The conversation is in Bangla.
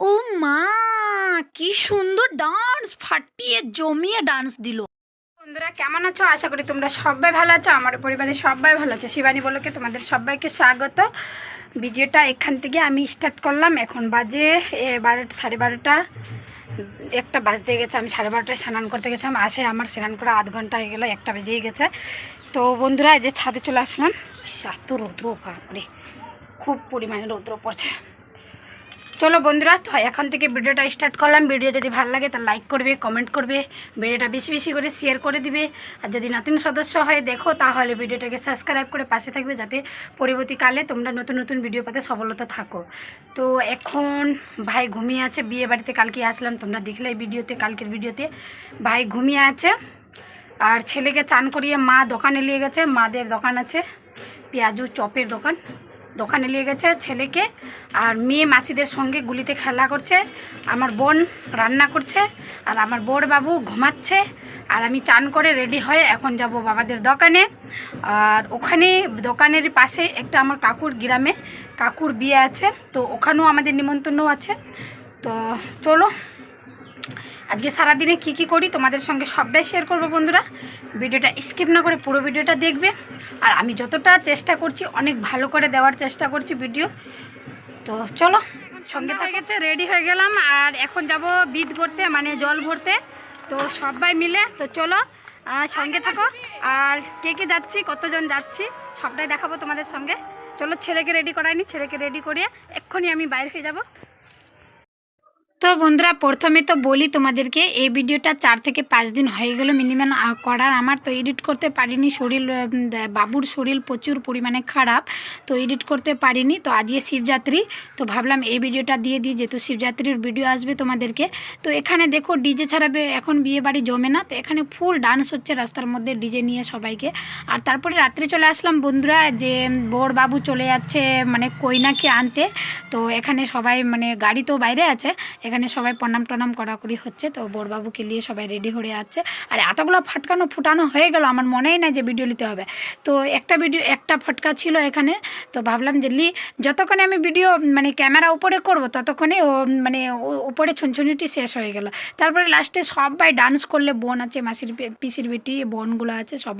ও মা, কি সুন্দর ডান্স ফাটিয়ে জমিয়ে ডান্স দিল। বন্ধুরা, কেমন আছো? আশা করি তোমরা সবাই ভালো আছো, আমার পরিবারের সবাই ভালো আছে। শিবানী বলোকে তোমাদের সবাইকে স্বাগত। ভিডিওটা এখান থেকে আমি স্টার্ট করলাম। এখন বাজে বারোটা সাড়ে বারোটা, একটা বাজতে গেছে। আমি সাড়ে বারোটায় স্নান করতে গেছিলাম। আসে আমার স্নান করা আধ ঘণ্টা হয়ে গেলো, একটা বেজেই গেছে। তো বন্ধুরা, এই যে ছাদে চলে আসলাম। এত রৌদ্র খুব পরিমাণে রৌদ্র পড়ছে। চলো বন্ধুরা, তো এখন থেকে ভিডিওটা স্টার্ট করলাম। ভিডিও যদি ভালো লাগে তা লাইক করবে কমেন্ট করবে, ভিডিওটা বেশি বেশি করে শেয়ার করে দিবে। আর যদি নতুন সদস্য হয়, দেখো, তাহলে ভিডিওটাকে সাবস্ক্রাইব করে পাশে থাকবে, যাতে পরবর্তীকালে তোমরা নতুন নতুন ভিডিও পাতে সফলতা থাকো। তো এখন ভাই ঘুমিয়ে আছে, বিয়ে বাড়িতে কালকে আসলাম, তোমরা দেখলে ভিডিওতে, কালকের ভিডিওতে। ভাই ঘুমিয়ে আছে, আর ছেলেকে চান করিয়ে মা দোকানে নিয়ে গেছে, মাদের দোকান আছে, পেঁয়াজু চপের দোকান। দোকানে নিয়ে গেছে ছেলেকে আর মেয়ে মাসিদের সঙ্গে গুলিতে খেলা করছে। আমার বোন রান্না করছে আর আমার বড় বাবু ঘুমাচ্ছে আর আমি চান করে রেডি হয়ে এখন যাব বাবাদের দোকানে। আর ওখানে দোকানের পাশে একটা আমার কাকুর গ্রামে কাকুর বিয়ে আছে, তো ওখানেও আমাদের নিমন্ত্রণও আছে। তো চলো আজকে সারাদিনে কি কি করি তোমাদের সঙ্গে সবটাই শেয়ার করব বন্ধুরা। ভিডিওটা স্কিপ না করে পুরো ভিডিওটা দেখবে। আর আমি যতটা চেষ্টা করছি অনেক ভালো করে দেওয়ার চেষ্টা করছি ভিডিও তো চলো সঙ্গে হয়ে গেছে রেডি হয়ে গেলাম। আর এখন যাব বিদ করতে মানে জল ভরতে। তো সবাই মিলে তো চলো সঙ্গে থাকো। আর কে কে যাচ্ছি কতজন যাচ্ছি সবটাই দেখাবো তোমাদের সঙ্গে। চলো ছেলেকে রেডি করাইনি ছেলেকে রেডি করিয়ে এক্ষুনি আমি বাইরে হয়ে যাব। তো বন্ধুরা, প্রথমে তো বলি তোমাদেরকে, এই ভিডিওটা চার থেকে পাঁচ দিন হয়ে গেল মিনিমাম করার। আমার তো এডিট করতে পারিনি, শরীর বাবুর শরীর প্রচুর পরিমাণে খারাপ, তো এডিট করতে পারিনি। তো আজকে শিবযাত্রী, তো ভাবলাম এই ভিডিওটা দিয়ে দিই, যেহেতু শিবযাত্রীর ভিডিও আসবে তোমাদেরকে। তো এখানে দেখো, ডিজে ছাড়াবে, এখন বিয়ে বাড়ি জমে না, তো এখানে ফুল ডান্স হচ্ছে রাস্তার মধ্যে ডিজে নিয়ে সবাইকে। আর তারপরে রাত্রে চলে আসলাম বন্ধুরা, যে বোর বাবু চলে যাচ্ছে মানে কইনাকে আনতে। তো এখানে সবাই মানে গাড়ি তো বাইরে আছে এখানে সবাই প্রণাম টনাম করাকরি হচ্ছে, তো বড়বাবুকে নিয়ে সবাই রেডি হয়ে আছে। আর এতগুলো ফাটকানো ফুটানো হয়ে গেল, আমার মনেই নাই যে ভিডিও নিতে হবে। তো একটা ভিডিও একটা ফটকা ছিল এখানে, তো ভাবলাম যে লি, যতক্ষণে আমি ভিডিও মানে ক্যামেরা উপরে করব, ততক্ষণে ও মানে উপরে ছুনছুনিটি শেষ হয়ে গেল। তারপরে লাস্টে সবাই ডান্স করলে, বোন আছে, মাসির পিসির বেটি, বোনগুলো আছে সবাই